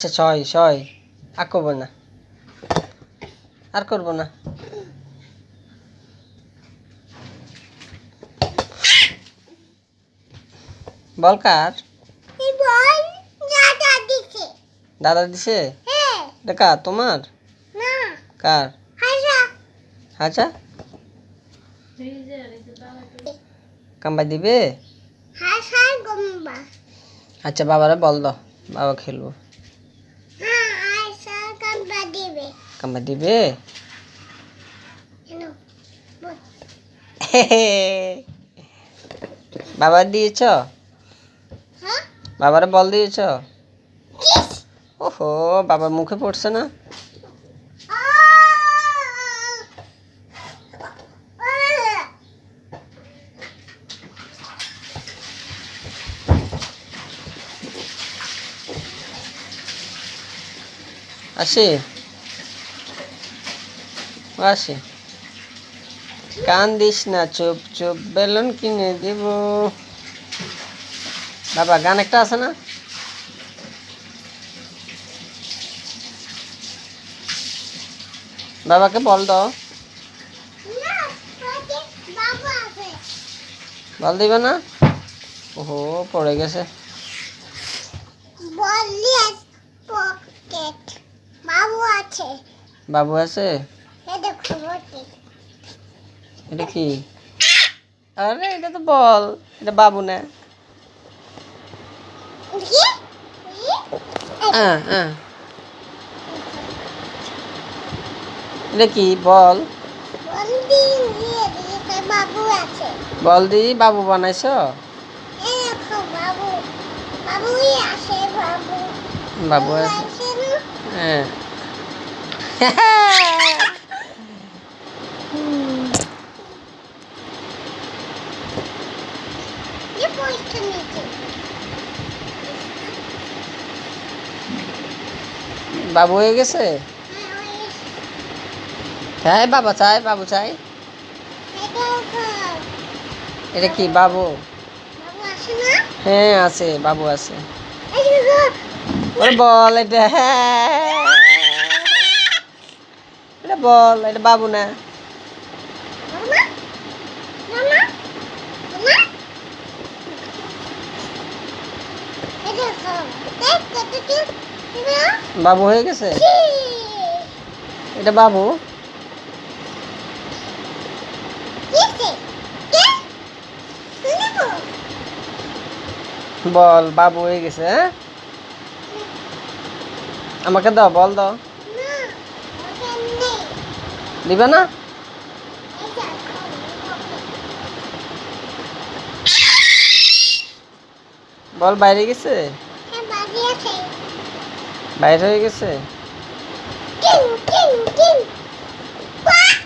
আচ্ছা ছয় ছয়। আর করব না। আর করব না। বল কার? দাদা দিছে। দিছে? হ্যাঁ। কার তোমার? কার? আচ্ছা কাম্বাই দিবে? আচ্ছা বাবারে বল দাও বাবা খেলব। কাম্বাই দিবে বাবা দিয়েছ বাবারে বল দিয়েছ ওহো বাবার মুখে পড়ছে না? আসি। আসি। কান দিস না চুপ চুপ বেলুন কিনে দিব। বাবা গান একটা আছে না? বাবাকে বল দাও। বল দিবে না? ওহো পড়ে গেছে। বাবু আছে। বাবু আছে? এটা কি? আরে এটা তো বল। এটা বাবু না। এটা কি? বল। বল দি বাবু বানাইছো? বাবু আছে। হ্যাঁ। বাবু হয়ে গেছে? হ্যাঁ বাবা চাই বাবু চাই। এটা কি বাবু? হ্যাঁ আছে বাবু আছে। বল এটা হ্যাঁ এটা বল এটা বাবু না। বাবু হয়ে গেছে? এটা বাবু। বল বাবু হয়ে গেছে হ্যাঁ? আমাকে দাও বল দাও। দিবে না? বল বাইরে গেছে? হ্যাঁ বাইরে হয়ে গেছে? King king king. কোয়াক